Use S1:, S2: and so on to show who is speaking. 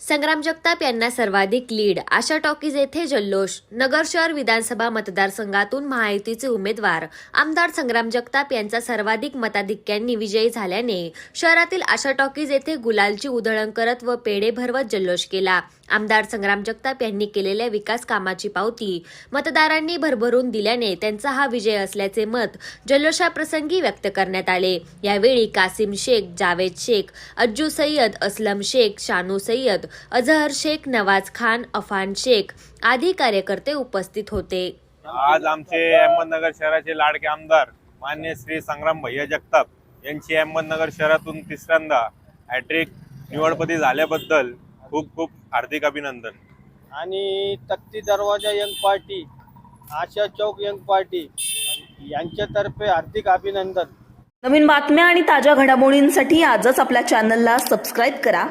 S1: संग्राम जगताप यांना सर्वाधिक लीड. आशा टॉकीज येथे जल्लोष. नगर शहर विधानसभा मतदारसंघातून महायुतीचे उमेदवार. आमदार संग्राम जगताप यांचा सर्वाधिक मताधिक्यांनी विजयी झाल्याने शहरातील आशा टॉकीज येथे गुलालची उधळण करत व पेढे भरवत जल्लोष केला. आमदार संग्राम जगताप यांनी केलेल्या विकास कामाची पावती मतदारांनी भरभरून दिल्याने त्यांचा हा विजय असल्याचे मत जल्लोषाप्रसंगी व्यक्त करण्यात आले. यावेळी कासिम शेख जावेद शेख अज्जू सय्यद असलम शेख शानू सय्यद अझहर शेख नवाज खान अफान शेख आदी कार्यकर्ते उपस्थित होते.
S2: आज आमचे अहमदनगर शहराचे लाडके आमदार मान्य श्री संग्राम भैया जगताप यांची अहमदनगर शहरातून तिसऱ्यांदा हॅट्रिक निवडपती झाल्याबद्दल खूप खूप हार्दिक अभिनंदन.
S3: आणि तक्ती दरवाजा young party Asha Chowk young party यांच्यातर्फे हार्दिक अभिनंदन.
S4: नवीन बातम्या आणि ताज्या घडामोडींसाठी आजच आपल्या चॅनलला सबस्क्राईब करा.